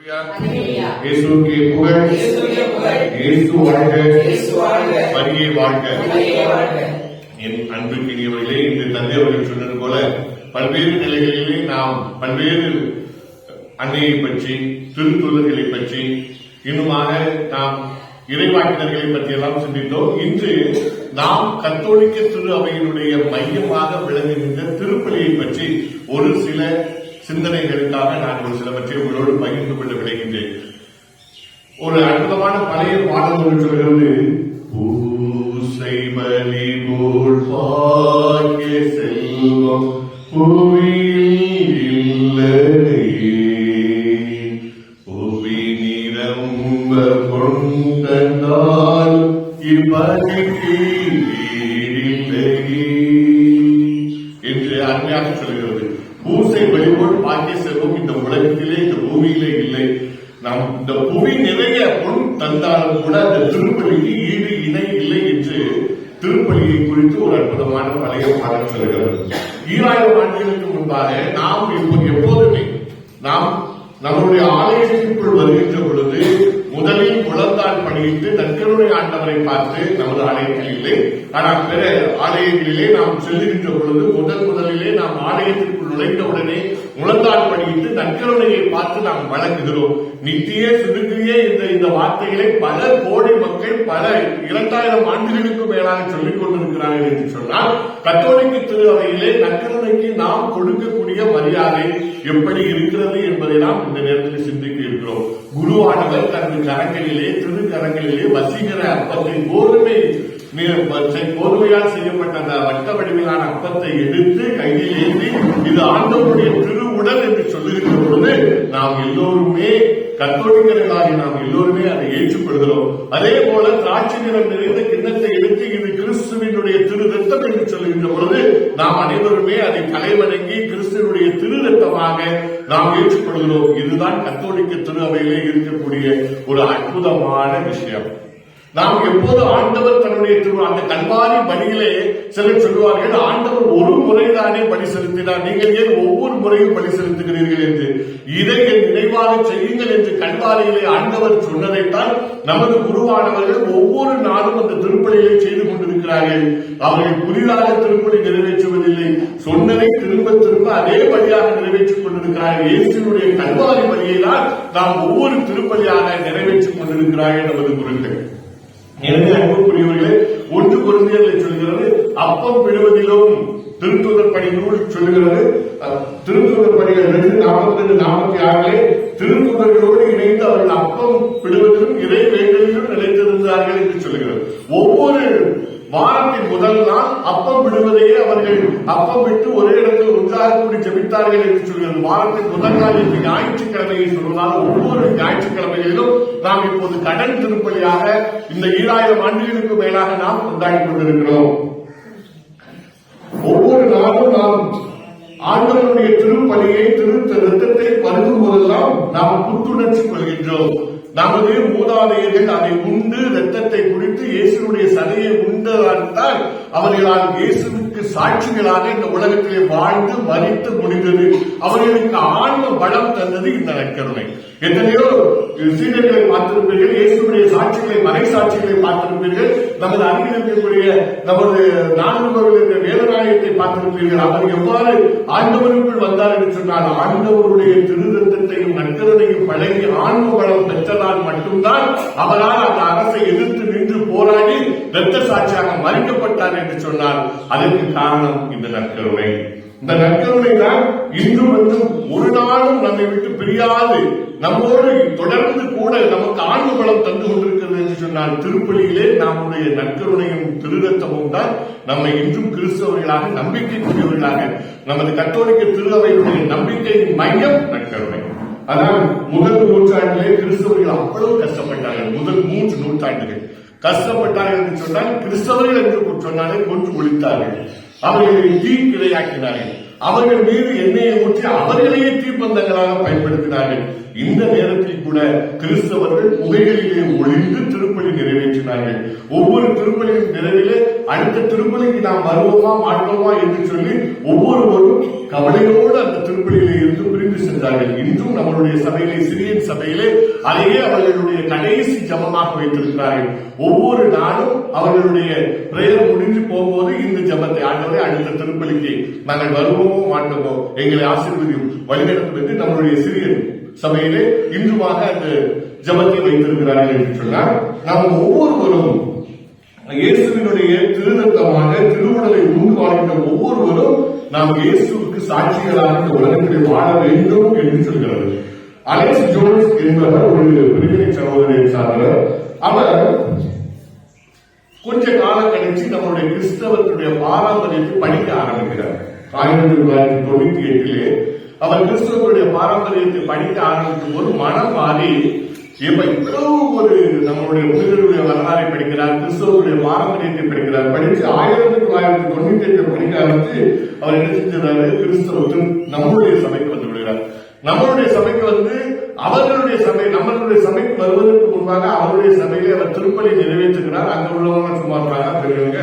அல்லேலூயா. இயேசுவுக்கு புகழ் இயேசுவுக்கே புகழ். இயேசு வாழ்க இயேசு வாழ்க. மரியே வாழ்க மரியே வாழ்க. என் அன்புக்கினியவர்களே இன்று தந்தை அவர்கள் சொன்னது போல பல்வேறு நிலைகளிலே நாம் பல்வேறு அன்னையை பற்றி திருத்துதர்களை பற்றி இன்னுமாக நாம் இறைவாக்கினர்களை பற்றி எல்லாம் சிந்தித்தோம் இன்று நாம் கத்தோலிக்க திரு அவையினுடைய மையமாக விளங்குகின்ற திருப்பலியை பற்றி ஒரு சில சிந்தனைகளுக்காக நான் ஒரு சிலவற்றை உங்களோடு பகிர்ந்து கொள்ள விளைகின்றேன் ஒரு அற்புதமான பழைய பாடல் ஒன்று சொல்கிறது பூசை பலி போல் பாக்கிய செல்வம் புவியில் நம்முடைய ஆலயத்திற்குள் வருகின்ற பொழுது முதலில் குளந்தான் பணியிட்டு நற்கருணை ஆண்டவரை பார்த்து நமது ஆலயத்தில் இல்லை ஆனால் பிற ஆலயங்களிலே நாம் செல்லுகின்ற பொழுது முதல் முதலிலே நாம் ஆலயத்திற்குள் நுழைந்த உடனே முழந்தாள் பணியிட்டு நற்கருணையை பார்த்து நாம் வழங்குகிறோம். நித்திய சுதுங்கிய இந்த இந்த வார்த்தைகளை பல கோடி மக்கள் பல இரண்டாயிரம் ஆண்டுகளுக்கு மேலாக சொல்லிக் கொண்டிருக்கிறார்கள் என்று சொன்னால் கத்தோலிக்க திருவையிலே நற்கருணைக்கு நாம் கொடுக்கக்கூடிய மரியாதை எப்படி இருக்கிறது என்பதை நாம் இந்த நேரத்தில் சிந்திக்க இருக்கிறோம் குருவானவர் தனது கரங்களிலே திரு கரங்களிலே வசீகர அப்பத்தை கோதுமை கோதுமையால் செய்யப்பட்ட அந்த வட்ட வடிவிலான அப்பத்தை எடுத்து கையில் ஏந்தி இது ஆண்டவருடைய திருவுடல் என்று சொல்லியிருக்கிற பொழுது நாம் எல்லோருமே கத்தோலிக்கர்களாகி நாம் எல்லோருமே அதை ஏற்றுக்கொள்கிறோம். அதே போல திராட்சை நிறம் நிறைந்த கிண்ணத்தை எடுத்து இது கிறிஸ்துவினுடைய திரு ரத்தம் என்று சொல்லுகின்ற பொழுது நாம் அனைவருமே அதை தலைவணங்கி கிறிஸ்துவனுடைய திரு ரத்தமாக நாம் ஏற்றுக்கொள்கிறோம். இதுதான் கத்தோலிக்க திருவையிலே இருக்கக்கூடிய ஒரு அற்புதமான விஷயம். நாம் எப்போது ஆண்டவர் தன்னுடைய திரு அந்த கல்வாரி பலியிலே சிலர் சொல்லுவார்கள்? ஆண்டவர் ஒரு முறைதானே பலி செலுத்தினார். நீங்கள் ஏன் ஒவ்வொரு முறையும் பலி செலுத்துகிறீர்கள்? என்று. இதை என் நினைவாக செய்யுங்கள் என்று கல்வாரியிலே ஆண்டவர் சொன்னதைத்தான் நமது குருவானவர்கள் ஒவ்வொரு நாளும் அந்த திருப்பலியை செய்து கொண்டிருக்கிறார்கள். அவர்கள் புதிதாக திருப்பலி நிறைவேற்றுவதில்லை. சொன்னதை திரும்ப திரும்ப அதே வழியாக நிறைவேற்றிக் கொண்டிருக்கிறார்கள். இயேசுடைய கல்வாரி பலியை தான் நாம் ஒவ்வொரு திருப்பலியாக நிறைவேற்றிக் கொண்டிருக்கிறார்கள் நமது குருக்கள். எனவே அன்புக்குரியவர்களே ஒன்று குழந்தைகளை சொல்கிறது அப்பம் விடுவதிலும் திருத்துதர் பணி நூல் சொல்லுகிறது அஹ், திருத்துதர் பணிகள் நாற்பத்தி ரெண்டு நாற்பத்தி ஆறிலே திருத்துதர்களோடு இணைந்து அவர்கள் அப்பம் பிடுவதிலும் இறை வேண்டலிலும் நிலைத்திருந்தார்கள் என்று சொல்லுகிறது ஒவ்வொரு வாரத்தின் முதல் நாள் அப்பம் விடுவதையே அவர்கள் அப்பம் விட்டு ஒரே இடத்தில் ஒன்றாக கூடி ஜபித்தார்கள் என்று சொல்கிறது. வாரத்தின் முதல் நாள் என்று ஞாயிற்றுக்கிழமையை சொல்வதால் ஒவ்வொரு ஞாயிற்றுக்கிழமைகளிலும் நாம் இப்போது கடன் திருப்பலியாக இந்த ஈராயிரம் ஆண்டுகளுக்கு மேலாக நாம் கொண்டாடி கொண்டிருக்கிறோம். ஒவ்வொரு நாளும் நாம் ஆண்டவனுடைய திருப்பலியை திருத்த ரத்தத்தை பருகும் போதெல்லாம் நாம் புத்துணர்ச்சி கொள்கின்றோம். நமது மூதாதையர்கள் அதை உண்டு ரத்தத்தை குடித்து இயேசுடைய சதையை உண்டதால் அவர்களால் இயேசுக்கு சாட்சிகளாக இந்த உலகத்திலே வாழ்ந்து மறித்து முடிந்தது. அவர்களுக்கு ஆன்ம பலம் தந்தது இந்த நற்கருணை. எத்தனையோ சீடர்களை பார்த்திருப்பீர்கள் இயேசுடைய சாட்சிகளை மறை சாட்சிகளை பார்த்திருப்பீர்கள். நமது அருகில் நமது நமது நான்கு வேதநாயகத்தை பார்த்திருப்பீர்கள். அவர் எவ்வாறு ஆண்டவருக்குள் வந்தார் என்று சொன்னால் ஆண்டவருடைய திருதத்தையும் நற்கருணையும் பழகி ஆன்ம வளம் பெற்றதால் மட்டும்தான் அவரால் அந்த அரசை எதிர்த்து நின்று போராடி இரத்த சாட்சியாக மறிக்கப்பட்டார் என்று சொன்னார் அதற்கு காரணம் இந்த நற்கருணை. இந்த நற்கருணை தான் இன்று வந்து ஒரு நாளும் நம்மை விட்டு பிரியாது. நம்மோடு தொடர்ந்து கூட நமக்கு ஆன்ம பலம் தந்து கொண்டிருக்கிறது என்று சொன்னால் திருப்பலியிலே நம்முடைய நற்கருணையும் திருரத்தமும் தான் நம்மை இன்றும் கிறிஸ்தவர்களாக நம்பிக்கைக்குரியவர்களாக நமது கத்தோலிக்க திருவையுடைய நம்பிக்கையின் மையம் நற்கருணை. அதான் முதல் நூற்றாண்டிலே கிறிஸ்தவர்கள் அவ்வளவு கஷ்டப்பட்டார்கள். முதல் மூன்று நூற்றாண்டுகள். கஷ்டப்பட்டார்கள் என்று சொன்னால் கிறிஸ்தவர்கள் என்று சொன்னாலே கொன்று ஒழித்தார்கள். அவர்களை தீக்கிரையாக்கினார்கள். அவர்கள் மீது எண்ணெயை ஊற்றி அவர்களையே தீப்பந்தங்களாக பயன்படுத்தினார்கள். இந்த நேரத்தில் கூட கிறிஸ்தவர்கள் புகைகளிலே ஒளிந்து திருப்பலி நிறைவேற்றினார்கள். ஒவ்வொரு திருப்பலியின் நிறைவிலே அடுத்த திருப்பலிக்கு நாம் வருவோமா மாட்டோமா என்று சொல்லி ஒவ்வொருவரும் கவலையோடு அந்த திருப்பலியிலே இருந்து வைத்திருக்கிறார்கள். இன்றும் நம்மளுடைய சபையிலே சிறியன் சபையிலே அதையே அவர்களுடைய கடைசி ஜபமாக வைத்திருக்கிறார்கள். ஒவ்வொரு நாளும் அவர்களுடைய பிரேயர் முடிஞ்சு போகும்போது இந்த ஜபத்தை ஆண்டவரை அடுத்த திருப்பலிக்கு நாங்கள் வருவோமோ மாட்டோமோ எங்களை ஆசீர்வதியும் வழிநடத்தும் என்று நம்மளுடைய சிறியன் சபையிலே இன்றுமாக அந்த ஜபத்தை வைத்திருக்கிறார்கள் என்று சொன்னால் நாம் ஒவ்வொருவரும் இயேசுவினுடைய திருநத்தமாக திருவுடலை உண்டு வாழ்கின்ற ஒவ்வொருவரும் நாம் இயேசுக்கு சாட்சிகளாக இந்த உலகத்திலே வாழ வேண்டும் என்று சொல்கிறது. அலெக்ஸ் ஜோன்ஸ் என்பவர் ஒரு பிரிவினை சகோதரியை சார்ந்தவர் அவர் கொஞ்ச காலம் கழிச்சு நம்மளுடைய கிறிஸ்தவத்துடைய பாரம்பரியத்தை படிக்க ஆரம்பிக்கிறார். ஆயிரத்தி தொள்ளாயிரத்தி தொண்ணூத்தி எட்டிலே அவர் கிறிஸ்தவருடைய பாரம்பரியத்தை படிக்க ஆரம்பிக்கும் போது மனம் மாறி இப்ப இவ்வளவு ஒரு நம்மளுடைய முனிவர்களுடைய வரலாறை படிக்கிறார் கிறிஸ்தவருடைய பாரம்பரியத்தை படிக்கிறார் படித்து ஆயிரத்தி தொள்ளாயிரத்தி தொண்ணூத்தி எட்டு படிக்க ஆரம்பித்து அவர் என்ன செஞ்சாரு கிறிஸ்தவத்தில் நம்மளுடைய சபைக்கு வந்து விடுகிறார். நம்மளுடைய சபைக்கு வந்து அவர்களுடைய சபை நம்மளுடைய சபைக்கு வருவதற்கு முன்பாக அவருடைய சபையிலே அவர் திருப்பலி நிறைவேற்றுகிறார். அங்க உள்ளவங்க சும்மா இருப்பாங்க பெரியவங்க.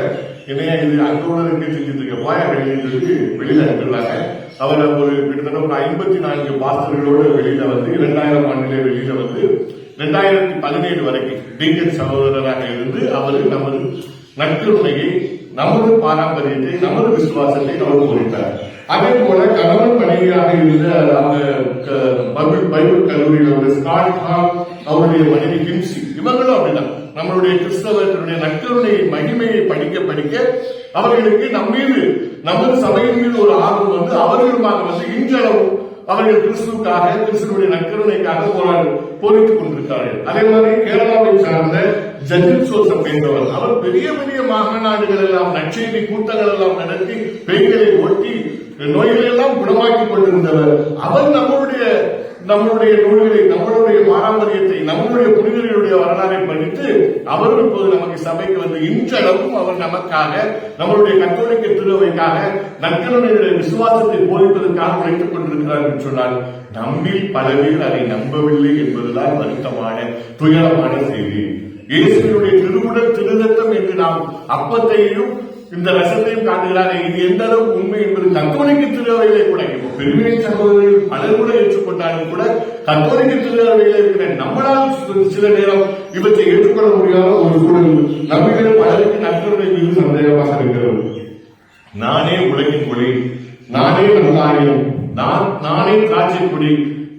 என்னையா இது? அங்க உள்ளதுக்கு செஞ்சுட்டு இருக்க? போயா வெளியிட்டு வெளியில அனுப்பிடுறாங்க அவர் ஒரு கிட்டத்தட்ட ஒரு ஐம்பத்தி நான்கு பாஸ்தர்களோடு வெளியில வந்து இரண்டாயிரம் ஆண்டிலே வெளியில வந்து ரெண்டாயிரத்தி பதினேழு வரைக்கும் டீக்கன் சகோதரராக இருந்து அவர் நமது நற்கருணையை நமது பாரம்பரியத்தை நமது விசுவாசத்தை அவர் குறித்தார் அதே போல கணவன் மனைவியாக இருந்த அந்த க- பைபிள் பைபிள் கல்லூரியில் உள்ள ஸ்காட் அவருடைய மனைவி கிம்சி இவங்களும் அப்படிதான். நம்மளுடைய கிறிஸ்தவர்களுடைய நற்கருணையை மகிமையை படிக்க படிக்க அவர்களுக்கு நம்மீது நமது சபையின் மீது ஒரு ஆர்வம் வந்து அவர்களுமாக வந்து இன்றளவும் அவர்கள் கிறிஸ்துவுக்காக கிறிஸ்துவனுடைய நக்கருணைக்காக போராடு போரிட்டுக் கொண்டிருக்கிறார்கள். அதே மாதிரி கேரளாவை சார்ந்த ஜஜித் சோசப் என்பவர் அவர் பெரிய பெரிய மாகாநாடுகள் எல்லாம் நற்செய்தி கூட்டங்கள் எல்லாம் நடத்தி பெண்களை ஒட்டி நோய்களை எல்லாம் குணமாக்கி கொண்டிருந்தவர். அவர் நம்மளுடைய நம்மளுடைய நூல்களை நம்மளுடைய பாரம்பரியத்தை நம்மளுடைய புனிதர்களுடைய வரலாறை படித்து அவர்கள் இப்போது நமக்கு சபைக்கு வந்து இன்றளவும் அவர் நமக்காக நம்மளுடைய கத்தோலிக்க திருவைக்காக நற்கருணையுடைய விசுவாசத்தை போதிப்பதற்காக உழைத்துக் கொண்டிருக்கிறார் என்று சொன்னால் நம்மில் பல பேர் அதை நம்பவில்லை என்பதுதான் வருத்தமான துயரமான செய்தி. இயேசுவினுடைய திருவுடல் திருதத்தம் என்று நாம் அப்பத்தையும் இந்த ரசத்தையும் காட்டுகிறார் இது எந்த அளவுக்கு உண்மை என்பது கத்தோலிக்க திருவையிலே கூட இப்போ பெருமை பலர் கூட ஏற்றுக்கொண்டாலும் கூட கத்தோலிக்க திருவையிலே இருக்கிற நம்மளால் சில நேரம் இவற்றை ஏற்றுக்கொள்ள முடியாத ஒரு சூழல் நம்பிக்கை பலருக்கு நண்பர்களை மீது சந்தேகமாக இருக்கிறது. நானே உலகின் ஒளி நானே நல்லாயம் நான் நானே திராட்சை கொடி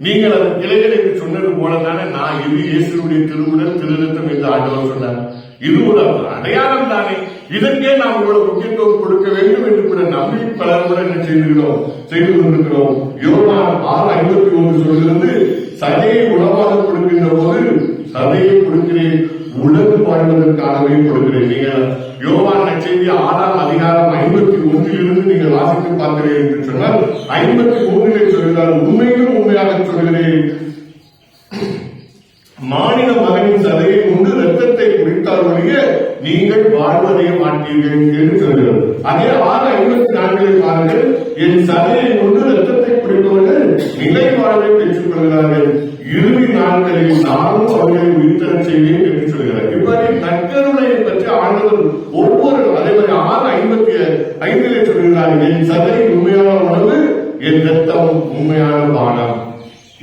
நீங்கள் அந்த கிளைகள் சொன்னது போல தானே நான் இது இயேசுடைய திருவுடல் திருநத்தம் என்று ஆண்டவர் சொன்னார். இது ஒரு அடையாளம் தானே. இதற்கே நாம் இவ்வளவு முக்கியத்துவம் கொடுக்க வேண்டும் என்று கூட நம்பி பலர் என்ன செய்திருக்கிறோம் செய்து கொண்டிருக்கிறோம். யோவான் ஆறு ஐம்பத்தி ஒன்று சொல்லிருந்து சதையை உணவாக கொடுக்கின்ற போது சதையை கொடுக்கிறேன் உலகு வாழ்வதற்காகவே கொடுக்கிறேன். நீங்கள் யோவான் செய்தி ஆறாம் அதிகாரம் ஐம்பத்தி ஒன்றிலிருந்து நீங்கள் வாசித்து பார்க்கிறேன் என்று சொன்னால் ஐம்பத்தி மூன்றிலே சொல்கிறார் உண்மையிலும் உண்மையாக சொல்கிறேன். மாநில மகனின் சதையை கொண்டு ரத்தத்தை குடித்தால் ஒழிய நீங்கள் வாழ்வதைய மாட்டீர்கள் என்று சொல்கிறது. அதே ஆக ஐம்பத்தி நான்கில் பாருங்கள் என் சதையை கொண்டு ரத்தத்தை குடிப்பவர்கள் நிலை வாழ்வை பெற்றுக் கொள்கிறார்கள். இறுதி நாட்களில் நானும் அவர்களை உயிர்த்தரச் செய்வேன் என்று சொல்கிறார் இவ்வாறு நற்கருணையை பற்றி ஆண்டவர் ஒவ்வொரு அதே மாதிரி ஆறு ஐம்பத்தி ஐந்திலே சொல்கிறார்கள் என் சதை உண்மையான உணவு என் ரத்தம் உண்மையான பானம்.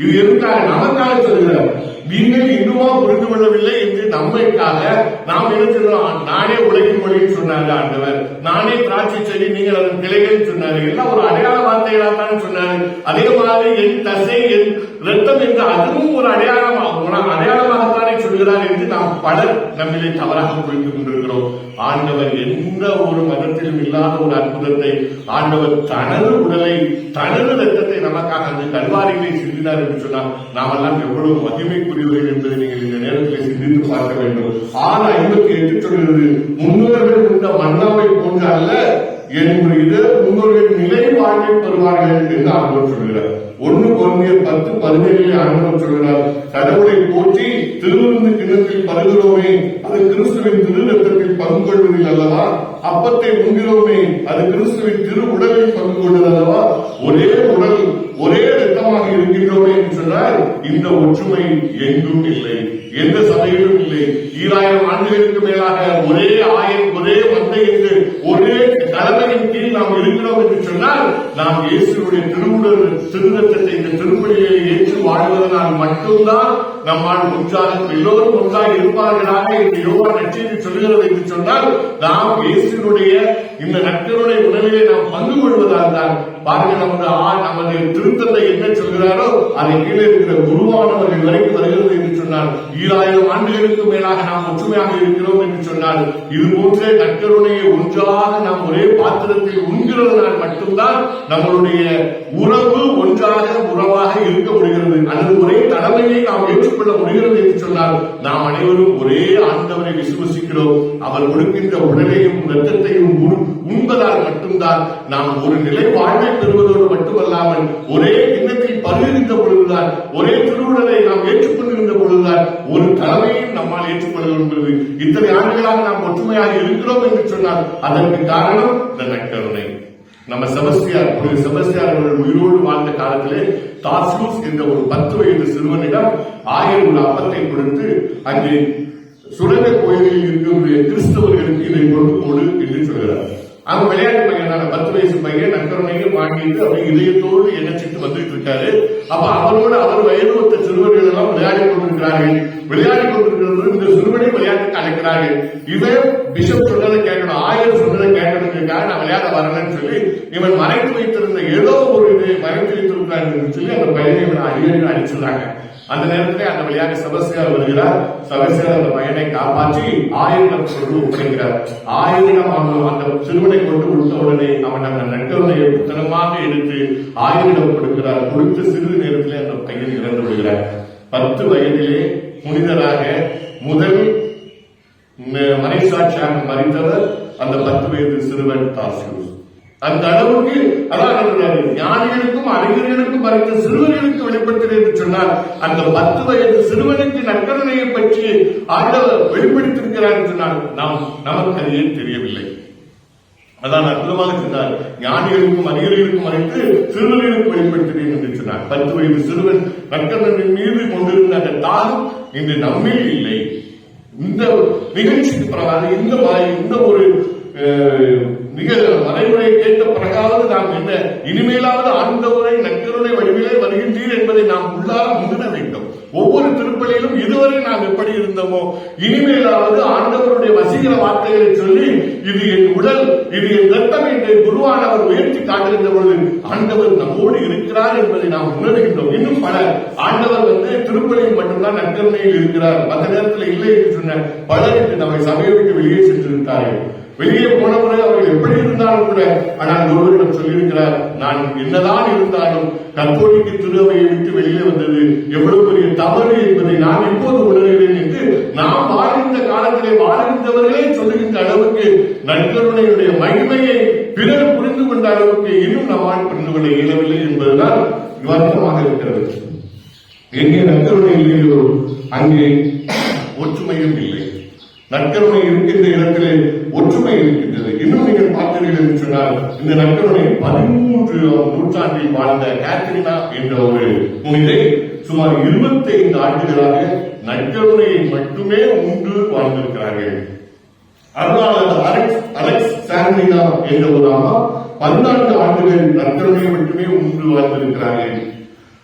இது எதுக்காக நமக்காக சொல்கிறார். நீங்கள் இன்னுமா புரிந்து கொள்ளவில்லை என்று நம்மைக்காக நாம் என்ன சொல்றோம்? நானே உலகின் மொழின்னு சொன்னாங்க ஆண்டவர். நானே திராட்சை செடி நீங்கள் அதன் கிளைகள் சொன்னாரு. எல்லாம் ஒரு அடையாள வார்த்தைகளாக தான் சொன்னாரு. அதே மாதிரி என் தசை என் ரத்தம் என்று அதுவும் ஒரு அடையாளமாக அடையாளமாகத்தானே சொல்கிறார் என்று நாம் பலர் நம்மிலே தவறாக புரிந்து கொண்டிருக்கிறோம். ஆண்டவர் எந்த ஒரு மதத்திலும் இல்லாத ஒரு அற்புதத்தை ஆண்டவர் தனது உடலை தனது ரத்தத்தை நமக்காக அந்த கல்வாரிகளை சிந்தினார் என்று சொன்னால் நாமெல்லாம் எவ்வளவு கூடியவர்கள் என்பதை நீங்கள் இந்த நேரத்தில் சிந்தித்து பார்க்க வேண்டும். ஆனா ஐம்பத்தி எட்டு சொல்கிறது முன்னோர்கள் இந்த மன்னாவை போன்ற அல்ல என்னுடைய முன்னோர்கள் நிலை வாழ்வை பெறுவார்கள் என்று ஆண்டவர் சொல்கிறார். ஒன்று குழந்தைய பத்து பதினேழில் ஆண்டவர் சொல்கிறார் கடவுளை போற்றி திருவிருந்து கிண்ணத்தில் பருகிறோமே அது கிறிஸ்துவின் திருநத்தத்தில் பங்கு கொள்வதில் அல்லவா? அப்பத்தை உண்கிறோமே அது கிறிஸ்துவின் திரு உடலில் பங்கு கொள்வது அல்லவா? ஒரே உடல் ஒரே ரத்தமாக இருக்கின்றோமே என்று சொன்னால் இந்த ஒற்றுமை எங்கும் இல்லை. எந்த சபையிலும் இல்லை. ஈராயிரம் ஆண்டுகளுக்கு மேலாக ஒரே ஆயம் ஒரே மந்தை என்று ஒரே தலைமையின் கீழ் நாம் இருக்கிறோம் என்று சொன்னால் நாம் இயேசுடைய திருவுடல் திருநத்தத்தை இந்த திருமணியை ஏற்று வாழ்வதனால் மட்டும்தான் நம்மால் ஒன்றாக எல்லோரும் ஒன்றாக இருப்பார்களாக என்று யோகா நச்செய்தி சொல்கிறது என்று சொன்னால் நாம் இயேசுடைய இந்த நட்புடைய உணவிலே நாம் பங்கு கொள்வதால் தான். பாருங்க நமது ஆ- நமது திருத்தந்தை என்ன சொல்கிறாரோ அதை கீழே இருக்கிற குருவானவர்கள் வரைக்கும் வருகிறது என்று சொன்னால் ஈராயிரம் ஆண்டுகளுக்கு மேலாக நாம் ஒற்றுமையாக இருக்கிறோம் என்று சொன்னால் இது போன்ற நற்கருணையை ஒன்றாக நாம் ஒரே பாத்திரத்தை உண்கிறதுனால் மட்டும்தான் நம்மளுடைய உறவு ஒன்றாக உறவாக இருக்க முடிகிறது அல்லது ஒரே தலைமையை நாம் ஏற்றுக்கொள்ள முடிகிறது என்று சொன்னால் நாம் அனைவரும் ஒரே ஆண்டவரை விசுவசிக்கிறோம். அவர் கொடுக்கின்ற உடலையும் ரத்தத்தையும் உண்பதால் மட்டும்தான் நாம் ஒரு நிலை வாழ்வை பெறுவதோடு மட்டுமல்லாமல் ஒரே கிண்ணத்தில் பருகின்ற பொழுதுதான் ஒரே திருவுடலை நாம் ஏற்றுக்கொண்டிருந்த பொழுதுதான் ஒரு தலைமையும் நம்மால் ஏற்றுக்கொள்ள என்பது இத்தனை ஆண்டுகளாக நாம் ஒற்றுமையாக இருக்கிறோம் என்று சொன்னால் அதற்கு காரணம் இந்த நக்கருணை நம்ம செபஸ்தியார் ஒரு செபஸ்தியார் அவர்கள் உயிரோடு வாழ்ந்த காலத்திலே தாசூஸ் என்ற ஒரு பத்து வயது சிறுவனிடம் ஆயிரம் ஒரு அப்பத்தை கொடுத்து அங்கே சுரங்க கோயிலில் இருக்கக்கூடிய கிறிஸ்தவர்களுக்கு இதை கொண்டு போடு என்று சொல்கிறார். அவங்க விளையாட்டு பையனான பத்து வயசு பையன் நற்கருணையும் வாங்கிட்டு அவர் இதயத்தோடு எண்ணச்சிட்டு வந்துட்டு இருக்காரு. அப்ப அவரோடு அவர் வயது ஒத்த சிறுவர்கள் எல்லாம் விளையாடி கொண்டிருக்கிறார்கள். விளையாடி கொண்டிருக்கிறது இந்த சிறுவனை விளையாட்டுக்கு அழைக்கிறார்கள். இவன் பிஷப் சொன்னதை கேட்கணும் ஆயிரம் சொன்னதை கேட்கணுங்கிறதுக்காக நான் விளையாட வரலன்னு சொல்லி இவன் மறைத்து வைத்திருந்த ஏதோ ஒரு இதை மறைத்து வைத்திருக்கிறார் சொல்லி அந்த பையனை இவன் அடிக்கடி அடிச்சிடுறாங்க. அந்த நேரத்திலே அந்த வழியாக சபசியார் வருகிறார். சபசியார் அந்த பையனை காப்பாற்றி ஆயுதம் கொண்டு ஒப்படைக்கிறார் ஆயுதம் அவன் அந்த சிறுவனை கொண்டு கொடுத்த உடனே அவன் அந்த நற்கருணையை புத்தனமாக எடுத்து ஆயுதம் கொடுக்கிறார். கொடுத்து சிறிது நேரத்திலே அந்த பையன் இறந்து விடுகிறார். பத்து வயதிலே புனிதராக முதல் ம- மறைசாட்சியாக அந்த பத்து வயது சிறுவன் தாசியூஸ். அந்த அளவுக்கு அதான் ஞானிகளுக்கும் அறிஞர்களுக்கும் மறைந்த சிறுவர்களுக்கு வெளிப்படுத்தினது என்று சொன்னால் அந்த பத்து வயது சிறுவனுக்கு நற்கரணையை பற்றி ஆண்டவர் வெளிப்படுத்தியிருக்கிறார் என்று சொன்னால் நாம் நமக்கு அது ஏன் தெரியவில்லை? அதான் அற்புதமாக சொன்னார். ஞானிகளுக்கும் அறிஞர்களுக்கும் மறைத்து சிறுவர்களுக்கு வெளிப்படுத்தினேன் என்று சொன்னார். பத்து வயது சிறுவன் நற்கரணின் மீது கொண்டிருந்த அந்த தாகம் இன்று நம்மே இல்லை. இந்த நிகழ்ச்சிக்கு பிறகு இந்த மாதிரி இந்த ஒரு மிக வரைமுறை கேட்ட பிறகாவது நாம் என்ன? இனிமேலாவது ஆண்டவரை நற்கருணை வடிவிலே வருகின்றீர் என்பதை நாம் உள்ளார முந்தின வேண்டும். ஒவ்வொரு திருப்பலியிலும் இதுவரை நாம் எப்படி இருந்தோமோ இனிமேலாவது ஆண்டவருடைய வசீகர வார்த்தைகளை சொல்லி இது என் உடல் இது என் ரத்தம் என்று குருவானவர் உயர்த்தி காட்டுகின்ற பொழுது ஆண்டவர் நம்மோடு இருக்கிறார் என்பதை நாம் உணர்கின்றோம். இன்னும் பல ஆண்டவர் வந்து திருப்பலியில் மட்டும்தான் நற்கருணையில் இருக்கிறார். மற்ற நேரத்தில் இல்லை என்று சொன்ன பலர் நம்மை சபையை விட்டு வெளியே சென்றிருக்கிறார்கள் வெளியே போன பிறகு அவர்கள் எப்படி இருந்தாலும் கூட ஆனால் ஒருவரிடம் சொல்லியிருக்கிறார் நான் என்னதான் இருந்தாலும் கத்தோலிக்க திருவையை விட்டு வெளியே வந்தது எவ்வளவு பெரிய தவறு என்பதை நான் இப்போது உணர்கிறேன் என்று நாம் வாழ்கின்ற காலத்திலே வாழ்கின்றவர்களே சொல்லுகின்ற அளவுக்கு நற்கருணையுடைய மகிமையை பிறர் புரிந்து கொண்ட அளவுக்கு இன்னும் நம்மால் புரிந்து கொள்ள இயலவில்லை என்பதுதான் வருத்தமாக இருக்கிறது. எங்கே நற்கருணை இல்லையோ அங்கே ஒற்றுமையும் இல்லை. நற்கருணை இருக்கின்ற இடத்திலே ஒற்றுமை இருக்கின்றது. இன்னும் நீங்கள் பார்த்தீர்கள் என்று சொன்னால் இந்த நற்கருணை பதிமூன்று நூற்றாண்டில் வாழ்ந்த கேத்ரினா என்ற ஒரு புனிதை சுமார் 25 ஆண்டுகளாக நற்கருணையை மட்டுமே உண்டு வாழ்ந்திருக்கிறார்கள். அருளாளர் அலெக்ஸ் அலெக்ஸ் சாண்டினா என்ற ஒரு அம்மா பதினான்கு ஆண்டுகள் நற்கருணையை மட்டுமே உண்டு வாழ்ந்திருக்கிறார்கள்.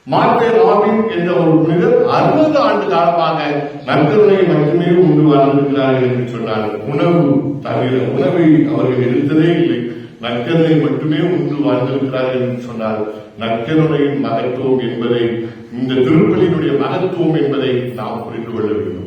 மார்டே ராபின் என்ற ஒரு புனிதர் அறுபது ஆண்டு காலமாக நற்கருணையை மட்டுமே உண்டு வாழ்ந்திருக்கிறார்கள் என்று சொன்னார். உணவு தவிர உணவை அவர்கள் எடுத்ததே இல்லை. நற்கருணை மட்டுமே உண்டு வாழ்ந்திருக்கிறார்கள் என்று சொன்னார். நற்கருணையின் மகத்துவம் என்பதை இந்த திருப்பலியினுடைய மகத்துவம் என்பதை நாம் புரிந்து கொள்ள வேண்டும்.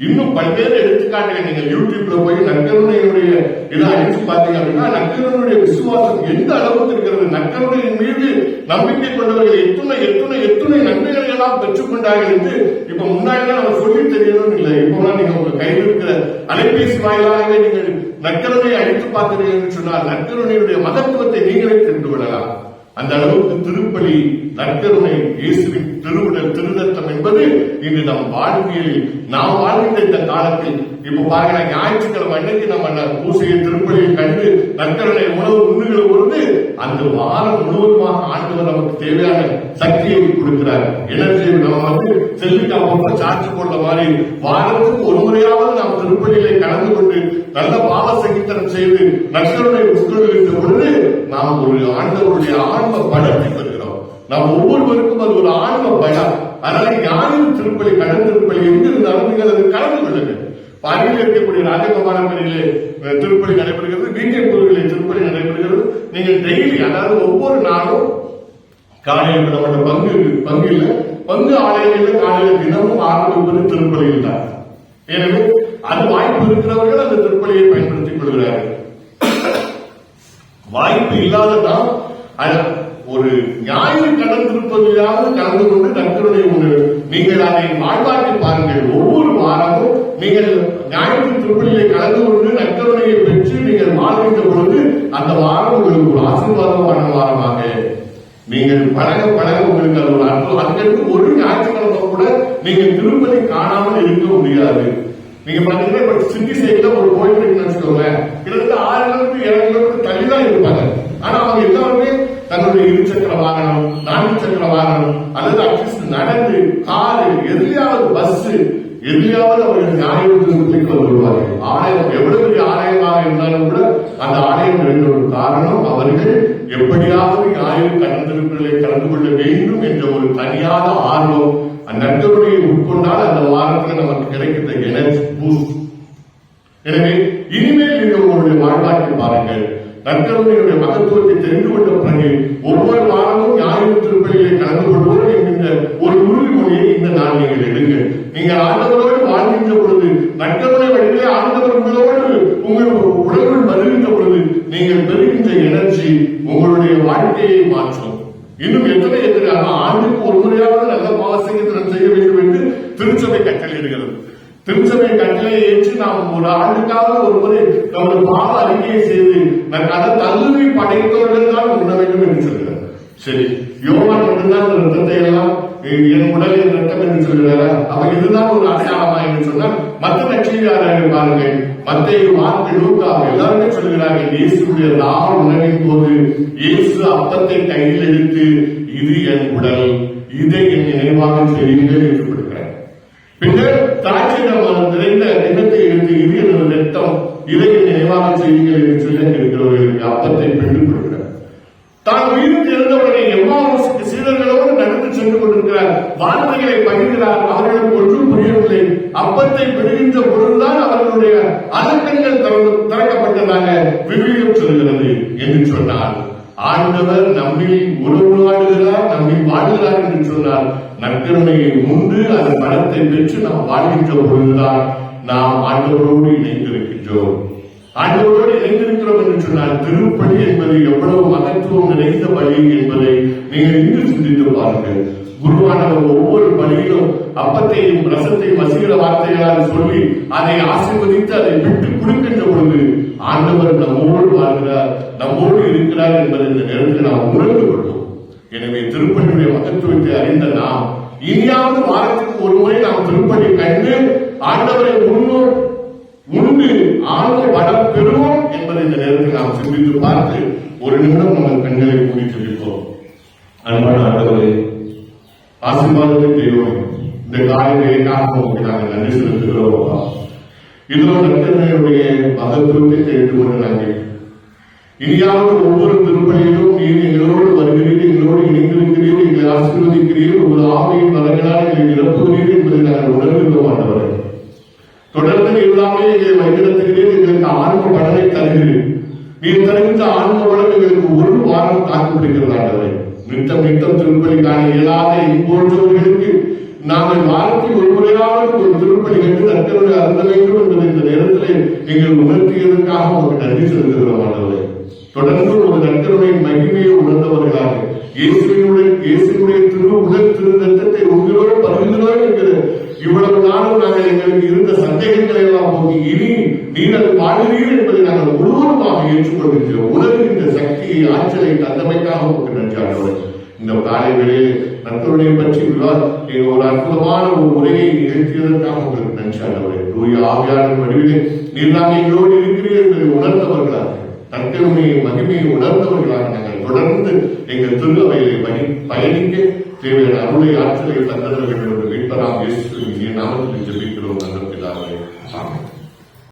இன்னும் பல்வேறு எடுத்துக்காட்டுகள் நீங்க யூடியூப்ல போய் நக்கருணையுடைய இதை அடிச்சு பார்த்தீங்க அப்படின்னா நற்கருணையுடைய விசுவாசம் எந்த அளவுக்கு இருக்கிறது? நக்கருணையின் மீது நம்பிக்கை கொண்டவர்கள் எத்தனை எத்துணை எத்தனை நன்மைகளை எல்லாம் பெற்றுக்கொண்டார்கள் என்று இப்ப முன்னாடி நம்ம சொல்லி தெரியணும் இல்லை. இப்போ நீங்க உங்க கையில் இருக்கிற அலைபேசி வாயிலாக நீங்கள் நக்கருணையை அடித்து பார்த்தீர்கள் என்று சொன்னால் நக்கருணையுடைய மகத்துவத்தை நீங்களே தெரிந்து கொள்ளலாம். அந்த அளவுக்கு திருப்பலி நற்கருணை இயேசுவின் திருவுடல் திருநத்தம் என்பது இன்று நம் வாழ்க்கையில் நாம் வாழ்கின்ற இந்த காலத்தில் இப்ப பாருங்க ஞாயிற்றுக்கிழமை அன்னைக்கு நம்ம பூசையை திருப்பலியை கண்டு நற்கருணை உணவு உண்ணுகிற பொழுது அந்த வாரம் முழுவதுமாக ஆண்டவர் நமக்கு தேவையான சக்தியை கொடுக்கிறார். எனர்ஜி நம்ம வந்து செல்லிட்டு அப்பப்ப சார்ஜ் போடுற மாதிரி வாரத்துக்கு ஒரு முறையாவது நாம் திருப்பலியிலே கலந்து கொண்டு நல்ல பாவ சங்கீதனம் செய்து நற்கருணை உட்கொள்கின்ற நாம் ஒரு ஆண்டவருடைய ஆன்ம பலத்தை பெறுகிறோம் நாம் ஒவ்வொருவருக்கும் அது ஒரு ஆன்ம பலம் அதனால யாரும் திருப்பலி கடன் திருப்பலி எங்க இருந்தாலும் நீங்கள் அதை கலந்து கொள்ளுங்கள். அருகில் இருக்கக்கூடிய ராஜகோபாலமணியிலே திருப்பலி நடைபெறுகிறது வீக்கெண்ட் கோவிலே திருப்பலி நடைபெறுகிறது. நீங்கள் டெய்லி அதாவது ஒவ்வொரு நாளும் காலையில் நம்மளோட பங்கு பங்கு இல்லை. பங்கு ஆலயங்களில் காலையில் தினமும் ஆரம்பிப்பது திருப்பலியில் தான் எனவே அது வாய்ப்பு இருக்கிறவர்கள் அந்த திருப்பலியை பயன்படுத்திக் கொள்கிறார்கள். வாய்ப்பு இல்லாததான் ஒரு ஞாயிறு கடந்திருப்பதிலாவது கலந்து கொண்டு நற்கருணை ஒன்று நீங்கள் அதை வாழ்வாக்கி பாருங்கள். ஒவ்வொரு வாரமும் நீங்கள் ஞாயிறு திருப்பலியை கலந்து கொண்டு நற்கருணையை பெற்று நீங்கள் வாழ்கின்ற பொழுது அந்த வாரம் உங்களுக்கு ஒரு ஆசீர்வாதமான வாரமாக. நீங்கள் பழக பழக உங்களுக்கு அது ஒரு அர்த்தம் அதுக்கடுத்து ஒரு ஞாயிற்றுக்கிழமை கூட நீங்கள் திருப்பதி காணாமல் இருக்க முடியாது. நீங்க பாத்தீங்கன்னா இப்ப சிட்டி சைட்ல ஒரு கோயில் இருக்குன்னு வச்சுக்கோங்க கிட்டத்தட்ட ஆறு கிலோமீட்டர் ஏழு கிலோமீட்டர் தள்ளி தான் இருப்பாங்க. ஆனா அவங்க எல்லாருமே தன்னுடைய இருசக்கர வாகனம் நான்கு சக்கர வாகனம் அல்லது அட்லீஸ்ட் நடந்து காரு எதுலயாவது பஸ் எதுலயாவது அவர்கள் நியாயத்திற்கு வருவார்கள். ஆலயம் எவ்வளவு பெரிய ஆலயமாக இருந்தாலும் கூட அந்த ஆலயம் என்ற ஒரு காரணம் அவர்கள் எப்படியாவது நியாய கடந்திருப்பதை கலந்து கொள்ள வேண்டும் என்ற ஒரு தனியாத ஆர்வம் அந்த உட்கொண்டால் அந்த வாரத்தில் நமக்கு கிடைக்கிற எனர்ஜி பூஸ்ட் எனவே இனிமேல் நீங்கள் உங்களுடைய வாழ்வாக்கை பாருங்கள். நற்கருணையுடைய மகத்துவத்தை தெரிந்து கொண்ட பிறகு ஒவ்வொரு வாரமும் ஞாயிறு திருப்பலியை கலந்து கொள்வோம் என்கின்ற ஒரு உறுதிமொழியை இந்த நாள் நீங்கள் எடுங்கள். நீங்கள் ஆண்டவரோடு வாழ்கின்ற பொழுது நற்கருணை வழியிலே ஆண்டவர் உங்களோடு உங்கள் உடலுள் வருகின்ற பொழுது நீங்கள் பெறுகின்ற எனர்ஜி உங்களுடைய வாழ்க்கையை மாற்றும். இன்னும் எத்தனை எத்தனை ஆண்டுக்கு ஒரு முறையாவது நல்ல பாவசங்கத்தினம் செய்ய வேண்டும் என்று திருச்சபை கட்டளையிடுகிறது. திருச்சபை கட்டளை ஏற்று நாம் ஒரு ஆண்டுக்காக ஒரு முறை நமது பாவ அறிக்கையை செய்து நான் அதை தகுதி படைத்தவர்கள் தான் உண்ண வேண்டும் என்று சொல்கிறார். சரி. யோவான் மட்டும்தான் இந்த ரத்தத்தை எல்லாம் என் உடல் என் ரத்தம் என்று சொல்கிறாரா அவ இதுதான் ஒரு அடையாளமா என்று சொன்னால் மற்ற நட்சியாளர்கள் பாருங்கள். மத்திய மார்க்கு லூக்கா எல்லாருமே சொல்கிறார்கள் இயேசுடைய நாள் உணவின் போது இயேசு அப்பத்தை கையில் எடுத்து இது என் உடல் இதை என் நினைவாக செய்யுங்கள் என்று கொடுக்கிறார் பின்னர் திராட்சை நிறைந்த எடுத்து இது எனது ரத்தம் இதை என் நினைவாக செய்யுங்கள் என்று சொல்ல இருக்கிறவர்களுக்கு அப்பத்தை பெற்றுக் கொடுக்கிறார் தான் உயிர் தெரிந்தவுடனே எவ்வாறு சீடர்களோடு நடந்து கொண்டிருக்கிறார் வார்த்தைகளை பகிர்கிறார். அவர்களுக்கு ஒன்றும் புரியவில்லை. அப்பத்தை பெறுகின்ற பொருள்தான் அவர்களுடைய அலக்கங்கள் திறக்கப்பட்டதாக விவிலியம் சொல்கிறது என்று சொன்னார். ஆண்டவர் நம்மில் உறவு வாழுகிறார் நம்மில் வாழுகிறார் என்று சொன்னார். நற்கருணையை உண்டு அதன் பணத்தை பெற்று நாம் வாழ்கின்ற பொழுதுதான் நாம் ஆண்டவரோடு இணைந்திருக்கின்றோம். ஆண்டவரோடு இணைந்திருக்கிறோம் என்று சொன்னால் திருப்பணி என்பது எவ்வளவு மகத்துவம் நிறைந்த பலி என்பதை நீங்கள் இன்று சிந்தித்து பாருங்கள். குருவானவர் ஒவ்வொரு பலியிலும் அப்பத்தையும் ரசத்தையும் வசீல வார்த்தைகளால் சொல்லி அதை ஆசீர்வதித்து அதை விட்டு கொடுக்கின்ற பொழுது ஆண்டவர் நம்மோடு வாழ்கிறார் நம்மோடு இருக்கிறார் என்பதை இந்த நேரத்தில் நாம் உணர்ந்து கொள்வோம். எனவே திருப்பணியுடைய மகத்துவத்தை அறிந்த நாம் இனியாவது வாரத்துக்கு ஒரு முறை நாம் திருப்பணி கண்டு ஆண்டவரை முன்னோர் உண்டு. ஆழ்ந்த வளம் பெறுவோம் என்பதை இந்த நேரத்தில் நாம் சிந்தித்து பார்த்து ஒரு நிமிடம் நமது கண்களை மூடி சொல்லிப்போம் அன்பான ஆண்டவரே ஆசீர்வாதத்தை தெய்வம் இந்த காலையிலே காப்போம் நாங்கள் நன்றி செலுத்துகிறோம் அப்பா. இதோ நற்கருணையுடைய மகத்துவத்தை தெரிந்து கொண்டு நாங்கள் இனியாவது ஒவ்வொரு திருப்பணியிலும் நீர் எங்களோடு வருகிறீர்கள் எங்களோடு இணைந்திருக்கிறீர்கள் எங்களை ஆசீர்வதிக்கிறீர்கள் ஒரு ஆவையின் மரங்களால் எங்களை நிரப்புகிறீர்கள் என்பதை நாங்கள் உணர்கிறோம் ஆண்டவரே. தொடர்ந்து இல்லாமல் எங்களை வைத்திருக்கிறேன் எங்களுக்கு ஆன்ம பலனை தருகிறேன் நீ தருகின்ற ஆன்ம பலன் எங்களுக்கு ஒரு வாரம் காத்துப்பிடிக்கிறது ஆண்டவரே நித்தம் நித்தம் திருப்பலி காண இயலாத இப்போன்றவர்களுக்கு நாங்கள் வாரத்தில் ஒரு முறையாவது ஒரு திருப்பலி கண்டு நற்கருளை அருந்த வேண்டும் என்பதை இந்த நேரத்திலே எங்கள் உணர்த்தியதற்காக உங்களுக்கு நன்றி செலுத்துகிறோம் ஆண்டவரே. தொடர்ந்து ஒரு நற்கருணையின் மகிமையை உணர்ந்தவர்களாக இயேசுடைய இயேசுடைய திரு உடல் திரு ரத்தத்தை உங்களோடு பருகிறோம் என்கிற இவ்வளவு நாளும் நாங்கள் எங்களுக்கு இருந்த சந்தேகங்களை எல்லாம் போக்கி இனி நீங்கள் வாழ்கிறீர்கள் என்பதை நாங்கள் முழுவதுமாக ஏற்றுக்கொள்கிறோம் இந்த சக்தியை ஆற்றலை தந்தமைக்காக உங்களுக்கு நன்றி இந்த காலை வேளையில் நத்தருடைய பற்றி விவா- ஒரு அற்புதமான ஒரு உரையை நிகழ்த்தியதற்காக உங்களுக்கு நன்றி தூய ஆவியாளர் வடிவிலே நீர் நாம் எங்களோடு இருக்கிறீர்கள் என்பதை உணர்ந்தவர்களாக தங்களுடைய மகிமையை உணர்ந்தவர்களாக நாங்கள் தொடர்ந்து எங்கள் திருவையை பயணிக்க தேவையான அருளை ஆற்றலை தந்தவர்கள் மீட்பராம் இயேசு நாமத்தில் ஜெபிக்கிறோம் நல்ல பிதாவே ஆமென்